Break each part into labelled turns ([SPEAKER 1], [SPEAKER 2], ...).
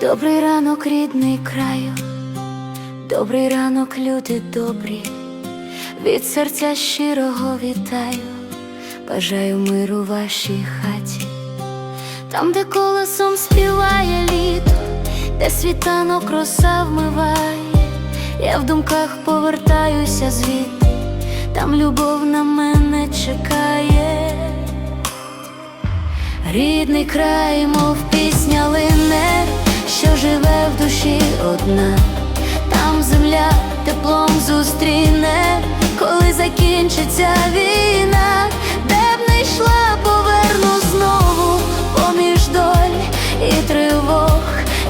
[SPEAKER 1] Добрий ранок, рідний краю, добрий ранок, люди добрі, від серця щирого вітаю, бажаю миру вашій хаті, там, де колесом співає літо, де світанок роса вмиває, я в думках повертаюся звідти, там любов на мене чекає. Рідний край, мов пісня лине, що живе в душі одна, там земля теплом зустріне, коли закінчиться війна, де б не йшла, поверну знову поміж доль і тривог,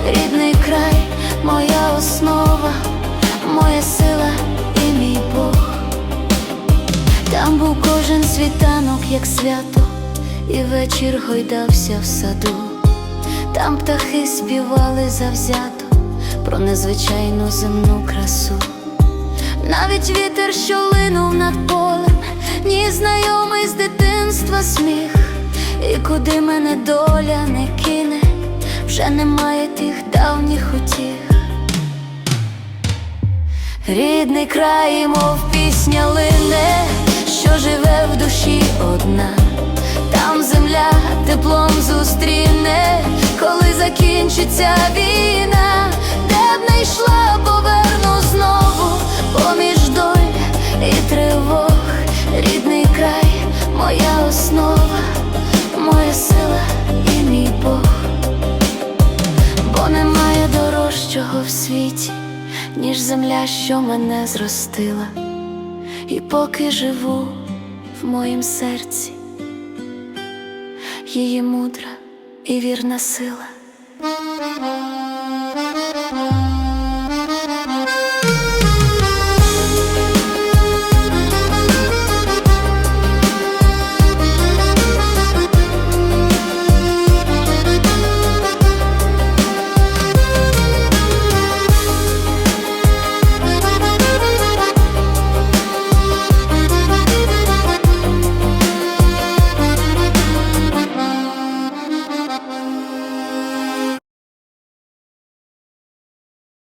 [SPEAKER 1] рідний край, моя основа, моя сила і мій Бог. Там був кожен світанок, як свято, і вечір гойдався в саду. Там птахи співали завзято про незвичайну земну красу. Навіть вітер, що линув над полем, ні знайомий з дитинства сміх, і куди мене доля не кине, вже немає тих давніх утіх. Рідний край, мов пісня лине, що живе в душі одна, закінчиться війна, де б не йшла, поверну знову поміж доль і тривог, рідний край, моя основа, моя сила і мій Бог. Бо немає дорожчого в світі, ніж земля, що мене зростила, і поки живу в моїм серці, її мудра і вірна сила.